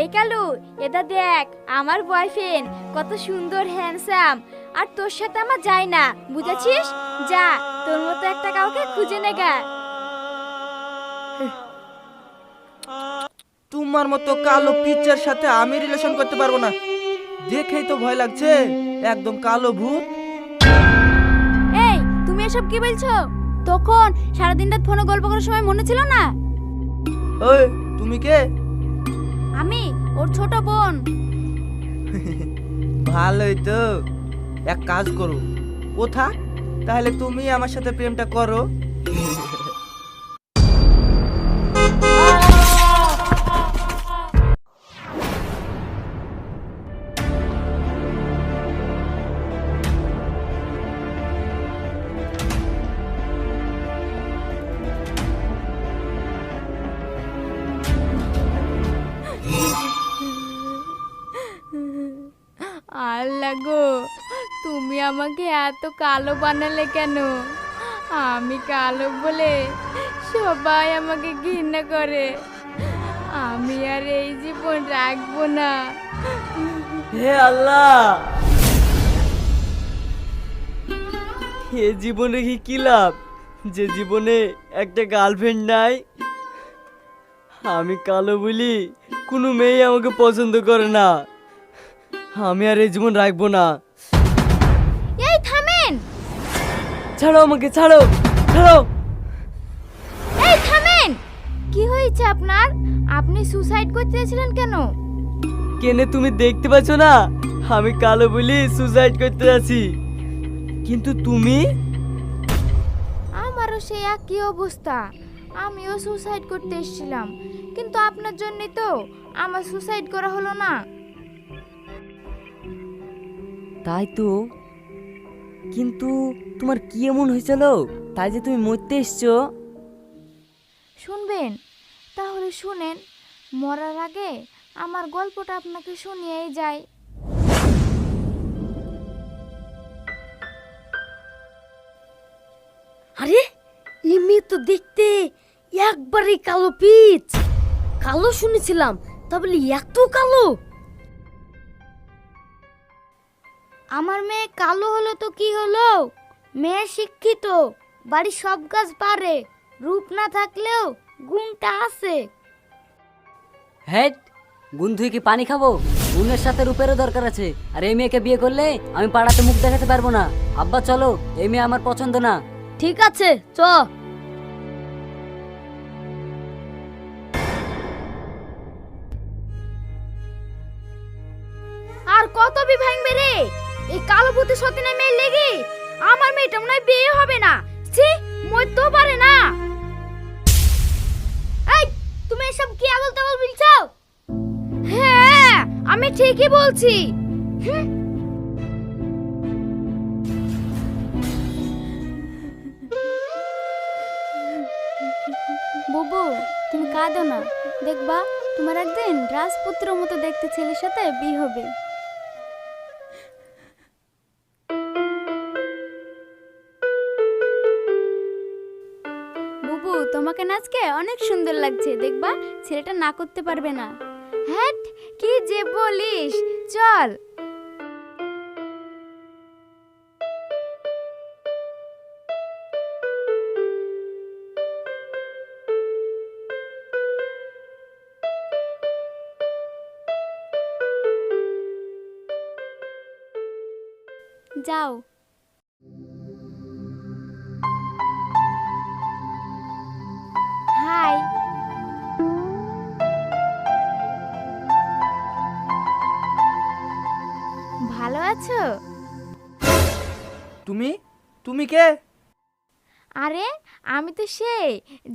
এই কালু এটা দেখ আমার বয়ফ্রেন্ড কত সুন্দর হ্যান্ডসাম আর তোর সাথে আমার যায় না বুঝেছিস? যা তোর মতো একটা কাউকে খুঁজে নেগা তোমার মতো কালো পিচ্চার সাথে আমি রিলেশন করতে পারব না। দেখেই তো ভয় লাগছে একদম কালো ভূত। এই তুমি এসব কি বলছো? তখন সারাদিন রাত ফোনে গল্প করার সময় মনে ছিল না? ওই তুমি কে? আমি, ওর ছোট বোন। ভালোই তো। এক কাজ করো। কোথা তাহলে তুমি আমার সাথে প্রেমটা করো। আমাকে এত কালো বানালে কেন? আমি কালো বলে সবাই আমাকে ঘৃণা করে। আমি আর এই জীবন রাখব না। হে আল্লাহ! এ জীবনে কি কি লাভ? যে জীবনে একটা গার্লফ্রেন্ড নাই, আমি কালো বলি কোনো মেয়ে আমাকে পছন্দ করে না। আমি আর এই জীবন রাখব না। ছাড়ো আমাকে ছাড়ো ছাড়ো। এই থামেন! কি হয়েছে আপনার? আপনি সুসাইড করতে চেয়েছিলেন কেন? কেনে তুমি দেখতে পাচ্ছ না? আমি কালো বলি সুসাইড করতে যাচ্ছি। কিন্তু তুমি? আমারও সেই একই অবস্থা। আমিও সুসাইড করতে এসেছিলাম। কিন্তু আপনার জন্যই তো আমার সুসাইড করা হলো না। তাই তো। কিন্তু তোমার কি এমন হয়েছিল? তাই যে তুমি মরতে এসছো? শুনবেন তাহলে শুনেন মরার আগে আমার গল্পটা আপনাকে শুনিয়েই যায় আরে এই মেয়ে তো দেখতে একবারে কালো পিচ। কালো শুনেছিলাম তা বলি এত কালো। আমার মেয়ে কালো হলো তো কি হলো? মেয়ে শিক্ষিত বাড়ির সব কাজ পারে রূপ না থাকলেও গুণটা আছে। হেড গুণ ধুয়ে কি পানি খাব? গুণের সাথে রূপেরও দরকার আছে। আর এই মেয়েকে বিয়ে করলে আমি পাড়াতে মুখ দেখাতে পারব না। আব্বা চলো এই মেয়ে আমার পছন্দ না। ঠিক আছে চ। কালো ভূতের সতীনের মেয়ে লেগে? আমার মেয়েটা মনে বিয়ে হবে না। ছি মরতেও পারে না। এই, তুমি এসব কি আবল তাবল বলছো? হ্যাঁ আমি ঠিকই বলছি। বুবু, তুমি কাঁদো না। দেখবা, তোমার একদিন রাজপুত্র মতো দেখতে ছেলের সাথে বিয়ে হবে। নাচকে অনেক সুন্দর লাগছে, দেখবা? ছেলেটা না করতে পারবে না। হ্যাট, কি যে বলিস? চল। যাও। ভালো আছো? তুমি? তুমি কে? আরে আমি তো সে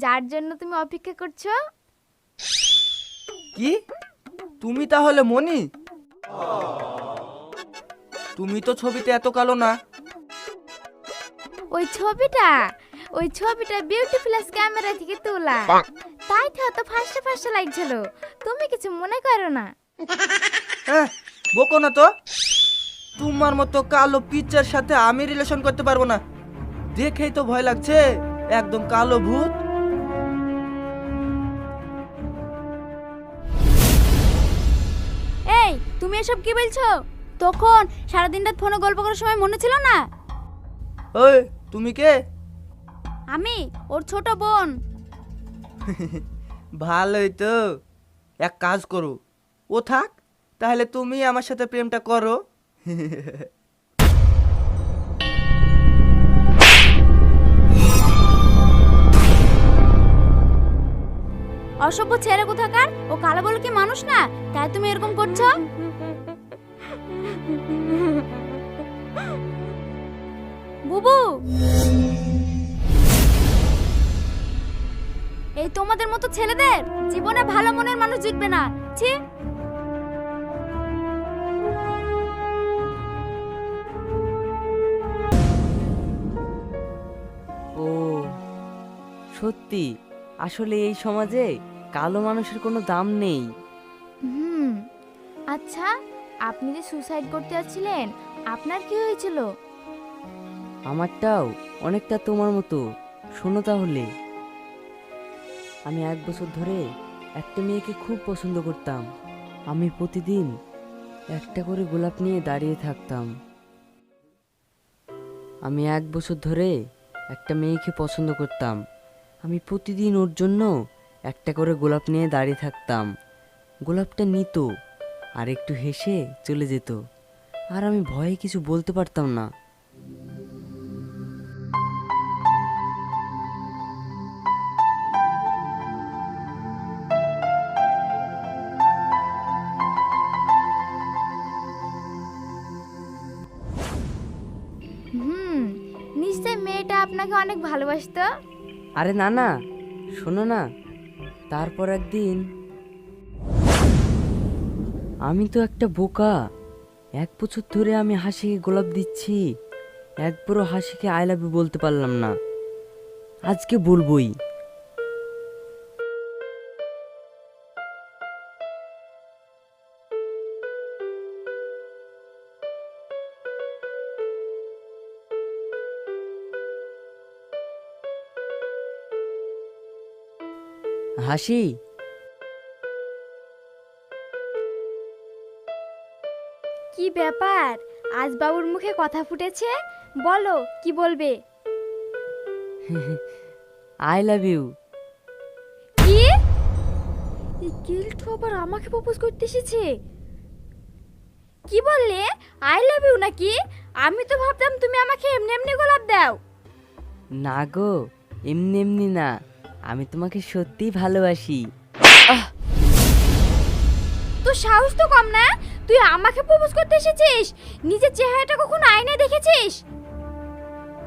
যার জন্য তুমি অপেক্ষা করছ। কি? তুমি তাহলে মনি তুমি তো ছবিতে এত কালো না। ওই ছবিটা ওই ছবিটা বিউটি প্লাস ক্যামেরা থেকে তোলা। তাই তো এত ফাঁসা ফাঁসা লাগছিল। তুমি কিছু মনে করো না। বকো না তো। তোমার মতো কালো পিচ্চার সাথে আমি রিলেশন করতে পারব না। দেখেই তো ভয় লাগছে একদম কালো ভূত। এই তুমি এসব কি বলছো? তখন সারাদিন রাত ফোনে গল্প করার সময় মনে ছিল না? ওই তুমি কে? আমি ওর ছোট বোন। ভালোই তো। এক কাজ করো ও থাক তাহলে তুমি আমার সাথে প্রেমটা করো। অসভ্য ছেলে কোথাকার? ও কালো বলে কি মানুষ না? তাই তুমি এরকম করছ? বুবু! এই তোমাদের মতো ছেলেদের জীবনে ভালো মনের মানুষ জুটবে না। ছি! সত্যি? আসলে এই সমাজে কালো মানুষের কোনো দাম নেই। হুম আচ্ছা আপনি যে সুসাইড করতে যাচ্ছিলেন আপনার কি হয়েছিল? আমারটাও অনেকটা তোমার মতো। শোনো তাহলে। আমি এক বছর ধরে একটা মেয়েকে খুব পছন্দ করতাম। আমি প্রতিদিন একটা করে গোলাপ নিয়ে দাঁড়িয়ে থাকতাম। আমি এক বছর ধরে একটা মেয়েকে পছন্দ করতাম। আমি প্রতিদিন ওর জন্য একটা করে গোলাপ নিয়ে দাঁড়িয়ে থাকতাম। গোলাপটা নিত আর একটু হেসে চলে যেত। আর আমি ভয়ে কিছু বলতে পারতাম না। হুম নিশ্চয় মেয়েটা আপনাকে অনেক ভালোবাসতো। আরে না না, শোনো না, তারপর একদিন আমি তো একটা বোকা, এক বছর ধরে আমি হাসিকে গোলাপ দিচ্ছি, এক একবারও হাসিকে আই লাভ বলতে পারলাম না। আজকে বলবোই। হাসি। কি ব্যাপার? আজ বাবুর মুখে কথা ফুটেছে? বলো কি বলবে? আই লাভ ইউ কি? এই গিল্ট আবার আমাকে প্রপোজ করতে এসেছে। কি বললে? আই লাভ ইউ নাকি? আমি তো ভাবতাম তুমি আমাকে এমনি এমনি গোলাপ দাও। না গো এমনি এমনি না। আমি তোমাকে সত্যিই ভালোবাসি। তোর সাহস তো কম না? তুই আমাকে প্রপোজ করতে এসেছিস? নিজের চেহারাটা কখনো আয়নায় দেখেছিস?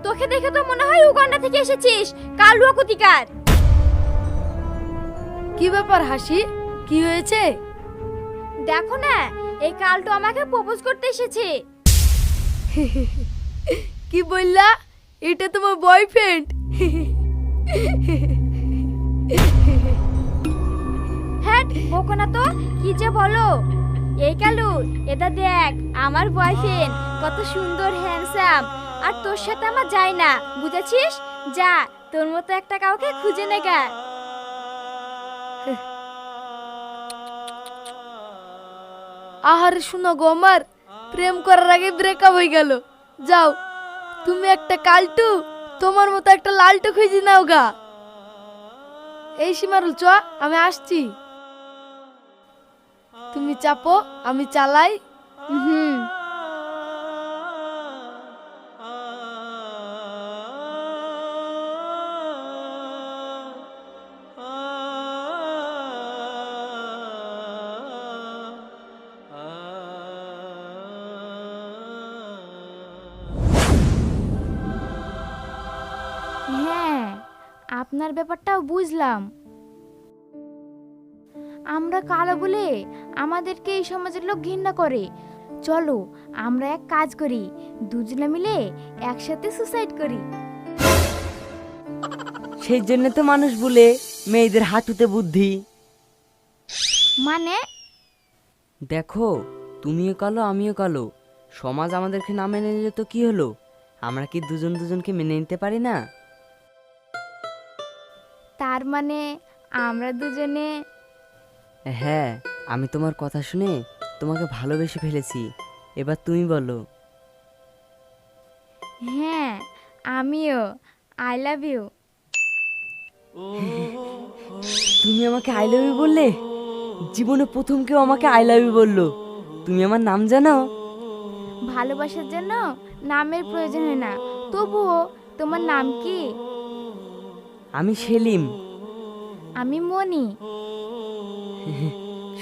তোকে দেখে তো মনে হয় উগান্ডা থেকে এসেছিস কালুয়া কুতিকার। কি ব্যাপার হাসি? কি হয়েছে? দেখো না এই কালটো আমাকে প্রপোজ করতে এসেছে। কি বললা? এটা তোমার বয়ফ্রেন্ড হ্যাট, বকো তো। কি যে বলো? এই কালু, এটা দেখ, আমার বয়ফ্রেন্ড কত সুন্দর হ্যান্ডসাম আর তোর সাথে আমার যায় না, বুঝেছিস? যা, তোর মতো একটা কাউকে খুঁজে নেগা আহারে শুনো গো আমার, প্রেম করার আগে ব্রেকআপ হয়ে গেল। যাও, তুমি একটা কালটু, তোমার মতো একটা লালটু খুঁজে নাও গা। এই সীমারুল চ আমি আসছি। তুমি চাপো আমি চালাই। হুম আপনার ব্যাপারটাও বুঝলাম। আমরা কালো বলে আমাদেরকে এই সমাজের লোক ঘৃণা করে। চলো আমরা এক কাজ করি দুজনে মিলে একসাথে সুসাইড করি। সেই জন্য তো মানুষ বলে মেয়েদের হাঁটুতে বুদ্ধি। মানে? দেখো তুমিও কালো আমিও কালো। সমাজ আমাদেরকে না মেনে নিলে তো কি হলো? আমরা কি দুজন দুজনকে মেনে নিতে পারি না? তার মানে আমরা দুজনে হ্যাঁ আমি তোমার কথা শুনে তোমাকে ভালোবেসে ফেলেছি। এবার তুমি বলো। হ্যাঁ আমিও। আই লাভ ইউ তুমি আমাকে আই লাভ ইউ বললে? জীবনে প্রথম কেউ আমাকে আই লাভ ইউ বলল। তুমি আমার নাম জানো ভালোবাসার জন্য নামের প্রয়োজন হয় না। তবুও তোমার নাম কি? আমি সেলিম। আমি মনি।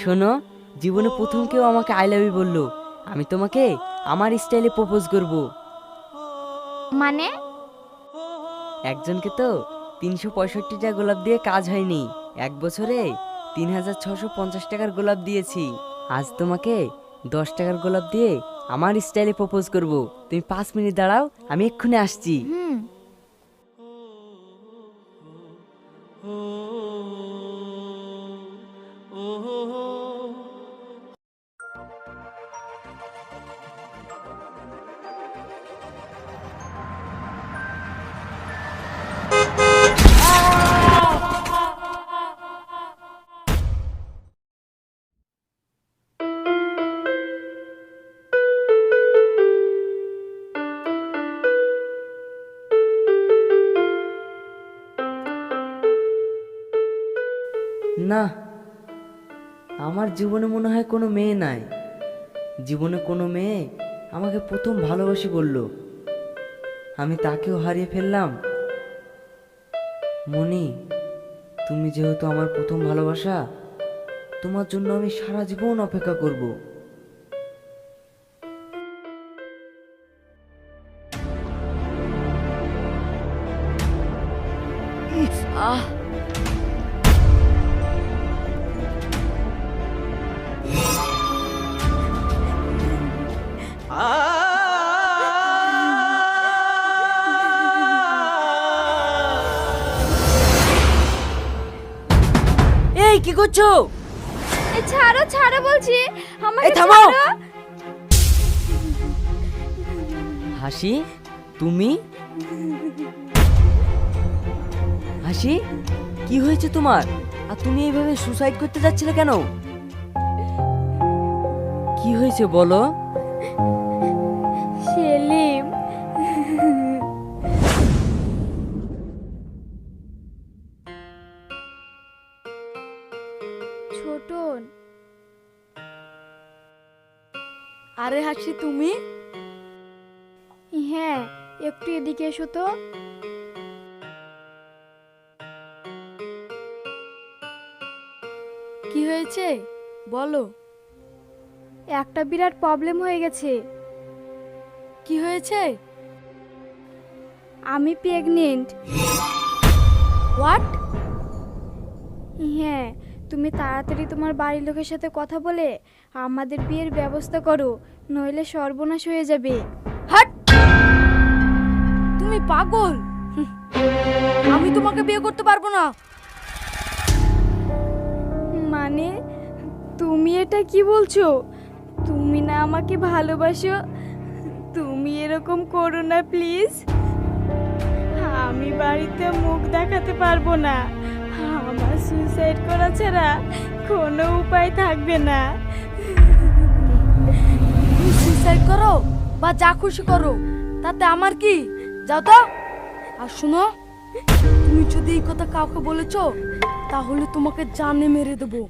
শোনো জীবনে প্রথম কেউ আমাকে আই লাভ ইউ বলল। আমি তোমাকে আমার স্টাইলে প্রপোজ করব। মানে? একজনকে তো তিনশো পঁয়ষট্টিটা গোলাপ দিয়ে কাজ হয়নি। এক বছরে তিন হাজার ছশো পঞ্চাশ টাকার গোলাপ দিয়েছি। আজ তোমাকে দশ টাকার গোলাপ দিয়ে আমার স্টাইলে প্রপোজ করব। তুমি পাঁচ মিনিট দাঁড়াও আমি এক্ষুনি আসছি। হুম। জীবনে মনে হয় কোনো মেয়ে নাই। জীবনে কোনো মেয়ে আমাকে প্রথম ভালোবাসি বলল। আমি তাকেও হারিয়ে ফেললাম। মনি তুমি যেহেতু আমার প্রথম ভালোবাসা, তোমার জন্য আমি সারা জীবন অপেক্ষা করব। করছ? এ ছাড়ো ছাড়ো বলছি। আমাকে এই থামো। ছাড়ো। হাসি তুমি? হাসি কি হয়েছে তোমার? আর তুমি এইভাবে সুসাইড করতে যাচ্ছিলে কেন? কি হয়েছে বলো? হ্যাঁ একটু এদিকে এসো তো। কি হয়েছে? বলো। একটা বিরাট প্রবলেম হয়ে গেছে। কি হয়েছে? আমি প্রেগনেন্ট হোয়াট হ্যাঁ তুমি তাড়াতাড়ি তোমার বাড়ির লোকের সাথে কথা বলে আমাদের বিয়ের ব্যবস্থা করো, নইলে সর্বনাশ হয়ে যাবে। তুমি পাগল? আমি তোমাকে বিয়ে করতে পারব না। মানে তুমি এটা কি বলছো? তুমি না আমাকে ভালোবাসো? তুমি এরকম করো না প্লিজ। আমি বাড়িতে মুখ দেখাতে পারব না। আমার সুইসাইড করা ছাড়া কোনো উপায় থাকবে না। সুইসাইড করো বা যা খুশি করো তাতে আমার কি? যাও তো। আর শুনো, তুমি যদি এই কথা কাউকে বলেছ, তাহলে তোমাকে জানে মেরে দেবো।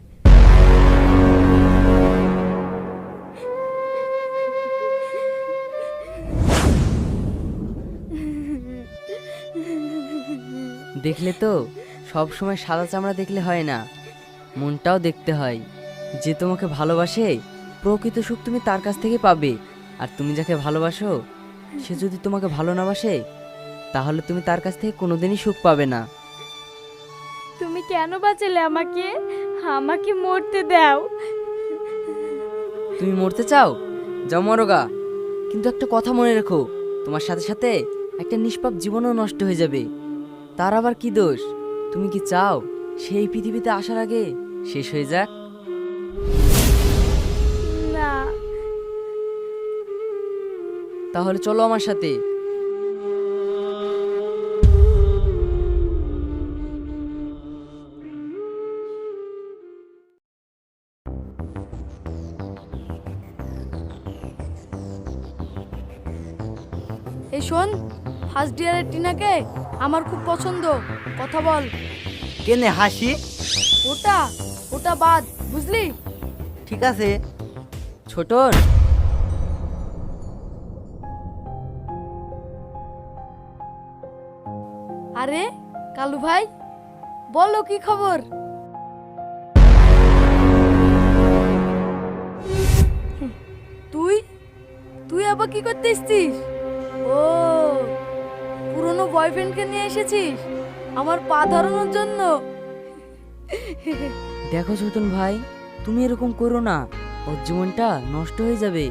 দেখলে তো, সব সময় সাদা চামড়া দেখলে হয় না। মনটাও দেখতে হয়। যে তোমাকে ভালোবাসে, প্রকৃত সুখ তুমি তার কাছ থেকে পাবে। আর তুমি যাকে ভালোবাসো সে যদি তোমাকে ভালো না বাসে তাহলে তুমি তার কাছ থেকে কোনোদিনই সুখ পাবে না। তুমি কেন বাঁচালে আমাকে? আমাকে মরতে দাও। তুমি মরতে চাও? যাও মরগা কিন্তু একটা কথা মনে রেখো তোমার সাথে সাথে একটা নিষ্পাপ জীবনও নষ্ট হয়ে যাবে। তার আবার কি দোষ? তুমি কি চাও সেই পৃথিবীতে আসার আগে শেষ হয়ে যাক? তাহলে চলো আমার সাথে। এই শোন ফার্স্ট ইয়ারের টিনাকে আমার খুব পছন্দ। কথা বল। কেনে হাসি? ওটা ওটা বাদ বুঝলি? ঠিক আছে। ছোটন কালু ভাই বলো কি খবর? তুই? তুই আবার কি করতে এসছিস? ও পুরনো বয়ফ্রেন্ডকে নিয়ে এসেছিস? আমার পা ধরানোর জন্য? দেখো ছোটন ভাই তুমি এরকম করো না। ওর জীবনটা নষ্ট হয়ে যাবে।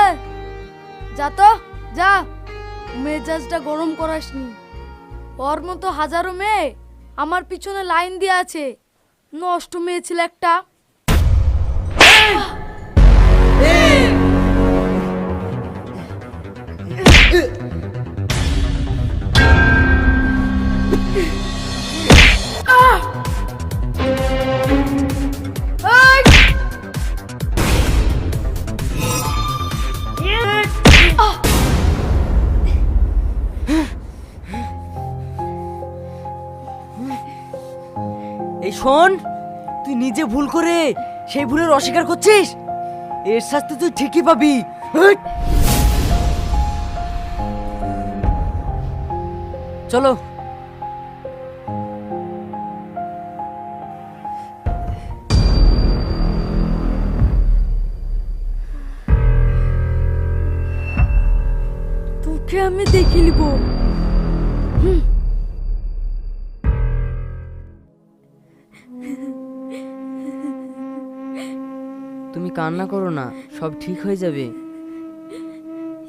এ, যা তো যা। মেজাজটা গরম করাসনি। ওর মতো হাজারো মেয়ে আমার পিছনে লাইন দিয়ে আছে। নষ্ট মেয়ে ছিল একটা শোন, তুই নিজে ভুল করে সেই ভুলের অস্বীকার করছিস? এর শাস্তি তুই ঠিকই পাবি। চলো। তোকে আমি দেখে নিব। কান্না করো না সব ঠিক হয়ে যাবে।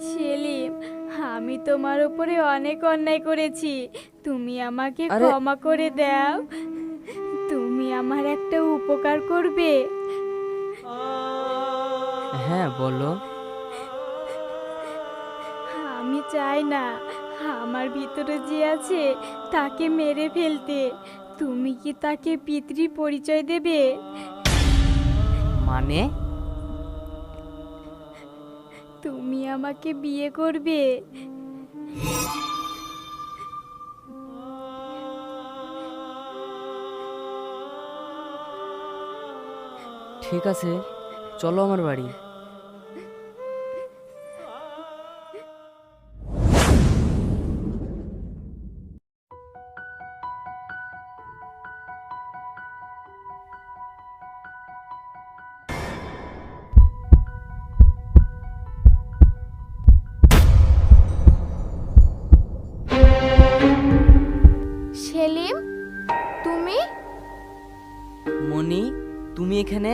সেলিম আমি তোমার উপরে অনেক অন্যায় করেছি। তুমি আমাকে আরে- ক্ষমা করে দাও। তুমি আমার একটা উপকার করবে। হ্যাঁ বলো। আমি চাই না আমার ভিতরে যে আছে তাকে মেরে ফেলতে। তুমি কি তাকে পিতৃ পরিচয় দেবে? মানে? তুমি আমাকে বিয়ে করবে। ঠিক আছে চলো আমার বাড়ি। তুমি এখানে?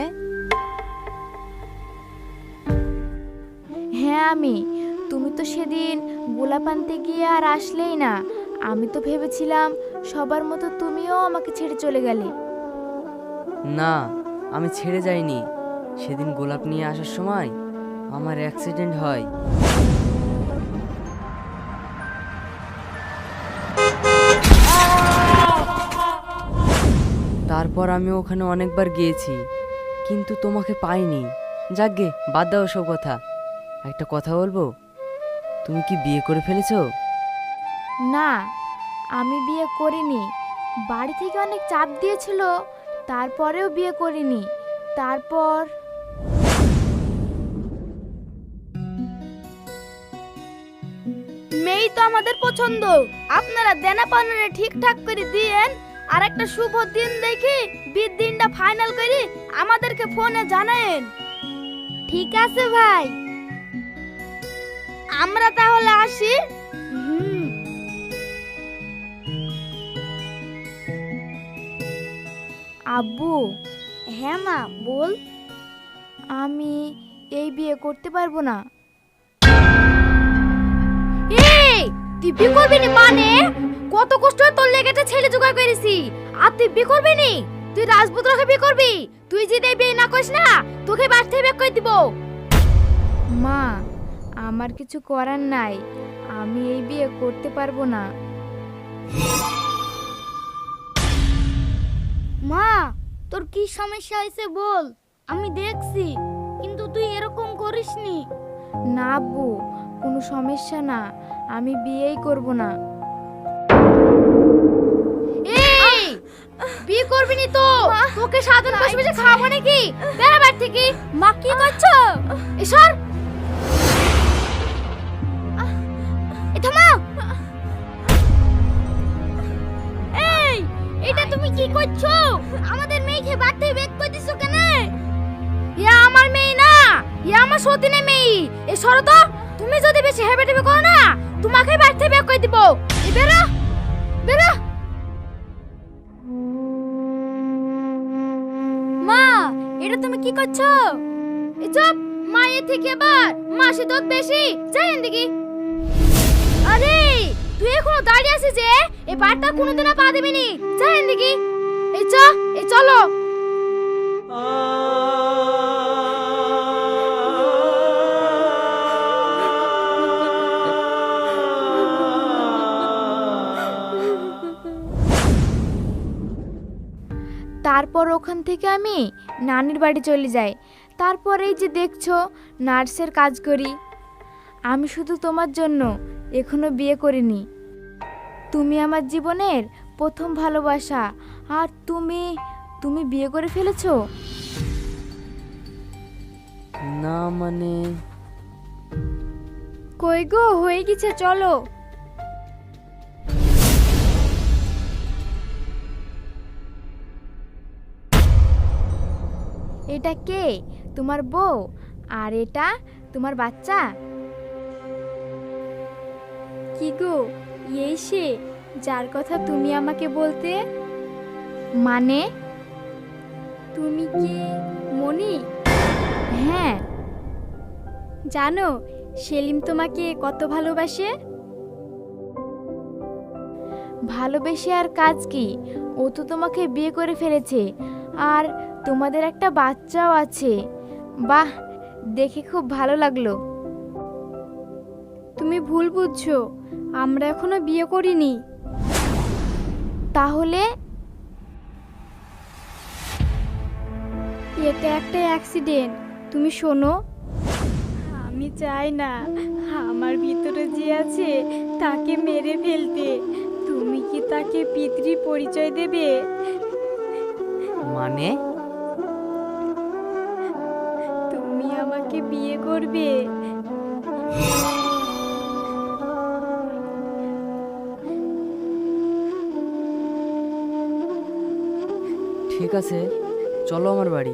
হ্যাঁ আমি। তুমি তো সেদিন গোলাপ আনতে গিয়ে আর আসলেই না। আমি তো ভেবেছিলাম সবার মতো তুমিও আমাকে ছেড়ে চলে গেলে। না আমি ছেড়ে যাইনি। সেদিন গোলাপ নিয়ে আসার সময় আমার অ্যাক্সিডেন্ট হয়। তারপর আমি ওখানে অনেকবার গিয়েছি, কিন্তু তোমাকে পাইনি। যাকগে, বাদ দাও সব কথা। একটা কথা বলব? তুমি কি বিয়ে করে ফেলেছো? না, আমি বিয়ে করিনি। বাড়ি থেকে অনেক চাপ দিয়েছিল, তারপরেও বিয়ে করিনি। তারপর মেয়ে তো আমাদের পছন্দ। আপনারা দেনা পাওনারে ঠিকঠাক করে দিয়েন আর একটা শুভ দিন দেখি বিদ দিনটা ফাইনাল করি আমাদেরকে ফোনে জানায়েন। ঠিক আছে ভাই। আমরা তাহলে আসি। হুম। আব্বু। হ্যাঁ মা বল। আমি এই বিয়ে করতে পারব না। তুই বিয়ে করবি নি মানে? কত কষ্ট তোর লেগে একটা ছেলে জোগাড় করেছি। আর তুই বিয়ে করবি নি তুই রাজপুত্রকে বিয়ে করবি? তুই যদি এই বিয়ে না করিস না তোকে বাড়ি থেকে বের করে দিব। মা আমার কিছু করার নাই। আমি এই বিয়ে করতে পারব না। মা তোর কি সমস্যা হয়েছে বল? আমি দেখছি কিন্তু তুই এরকম করিসনি। না আব্বু কোনো সমস্যা না। আমি বিয়েই করব না। এই! বিয়ে করবি নি তো? তোকে সাধন বসে বসে খাব নাকি? বেড়া বাড়ি থেকে। মা কি করছ? থামাও এই এটা তুমি কি করছ? আমাদের মেয়েকে বাড়তে বেক করে দিছো কেন? ইয়া আমার মেয়ে না। ইয়া আমার সতীনের মেয়ে। এ সরো তো। তুমি যদি বেশি হেবে টেবে করো না তোমাকে বাড়তে বেক করে দিব। এ, বেরো বেরো। মা, এটা তুমি কি করছ? এ, চুপ। মায়ের থেকে আবার মাসে তো বেশি। যাই দেখি আরে, তুই এখনও দাঁড়িয়ে আছিস যে? এই বারটা কোনোদিনও পা দিবি নি যাই দেখি এই চ এই চলো। তারপর ওখান থেকে আমি নানির বাড়ি চলে যাই। তারপরেই যে দেখছ নার্সের কাজ করি। আমি শুধু তোমার জন্য এখনও বিয়ে করিনি। তুমি আমার জীবনের প্রথম ভালোবাসা। আর তুমি তুমি বিয়ে করে ফেলেছো? না মানে? কই গো হয়ে গেছে চলো। এটা কে? তোমার বউ। আর এটা তোমার বাচ্চা। কি গো, এই সে, যার কথা তুমি আমাকে বলতে? মানে? তুমি কি মনি হ্যাঁ। জানো, সেলিম তোমাকে কত ভালোবাসে? ভালোবেসে আর কাজ কি? ও তো তোমাকে বিয়ে করে ফেলেছে। আর তোমাদের একটা বাচ্চাও আছে। বাহ, দেখে খুব ভালো লাগল। তুমি ভুল বুঝছ, আমরা এখনও বিয়ে করিনি। তাহলে? এটা একটা অ্যাক্সিডেন্ট। তুমি শোনো। আমি চাই না, আমার ভিতরে যে আছে তাকে মেরে ফেলতে। তুমি কি তাকে পিতৃ পরিচয় দেবে? মানে? আমাকে বিয়ে করবে? ঠিক আছে চলো আমার বাড়ি।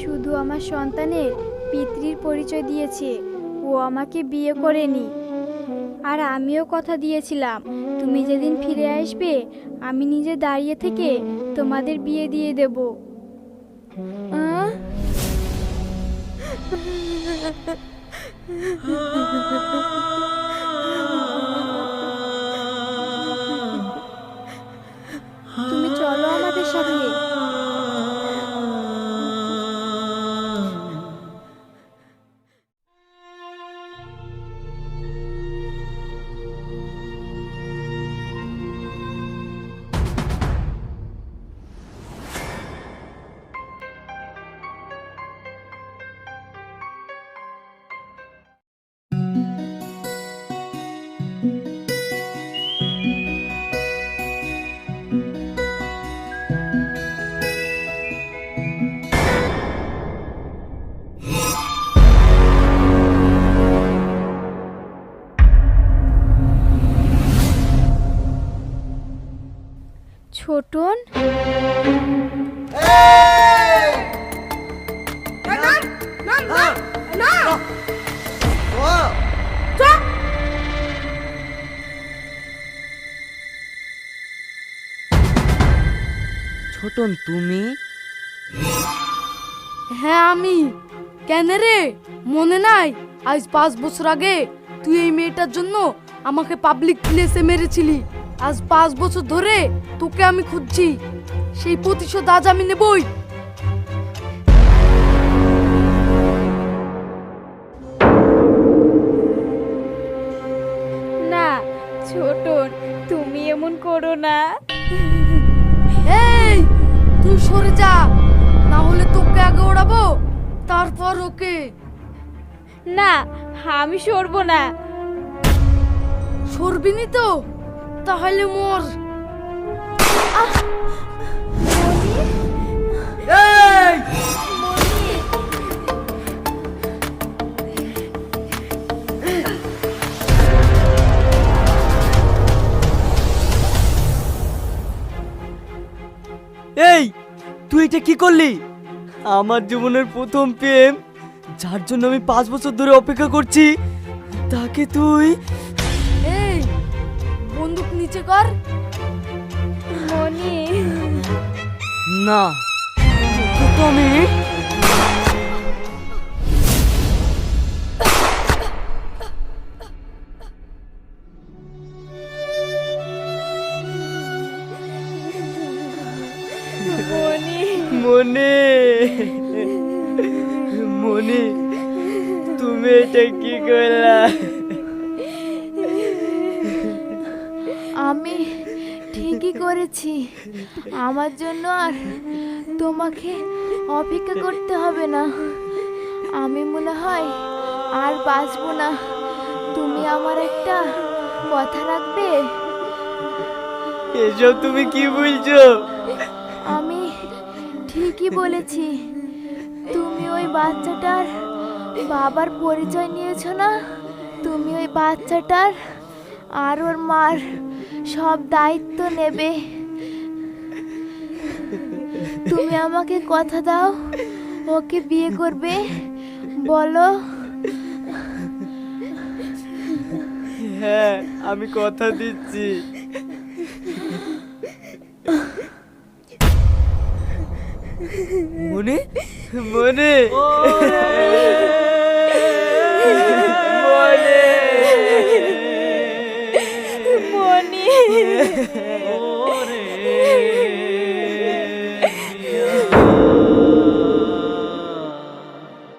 শুধু আমার সন্তানের পিতৃর পরিচয় দিয়েছে। ও আমাকে বিয়ে করেনি। আর আমিও কথা দিয়েছিলাম তুমি যেদিন ফিরে আসবে আমি নিজে দাঁড়িয়ে থেকে তোমাদের বিয়ে দিয়ে দেব আহ? ছোটন ছোটন তুমি? হ্যাঁ আমি। কেন রে? মনে নাই? আজ পাঁচ বছর আগে তুই এই মেয়েটার জন্য আমাকে পাবলিক প্লেসে মেরেছিলি। আজ পাঁচ বছর ধরে তোকে আমি খুঁজছি। সেই প্রতিশোধ আজ আমি নেবই। না ছোটন তুমি এমন করো না। এই তুই সরে যা। না হলে তোকে আগে ওড়াবো তারপর ওকে। না আমি সরবো না। সরবিনি তো? তাহলে মর। এই! এই তুই এটা কি করলি? আমার জীবনের প্রথম প্রেম যার জন্য আমি পাঁচ বছর ধরে অপেক্ষা করছি তাকে তুই বন্দুক নিচে কর মনি না। তোকে তো আমি মনে। মনে তুমি এটা কি করলা? করেছি। আমার জন্য আর তোমাকে অপেক্ষা করতে হবে না। আমি মনে হয় আর বাঁচবো না। তুমি আমার একটা কথা রাখবে? এসব তুমি কি বলছো? আমি ঠিকই বলেছি। তুমি ওই বাচ্চাটার বাবার পরিচয় নিয়েছো না? তুমি ওই বাচ্চাটার আর ওর মার সব দায়িত্ব নেবে। তুমি আমাকে কথা দাও ওকে বিয়ে করবে বলো। হ্যাঁ আমি কথা দিচ্ছি। মনে মনে। মনে yeah.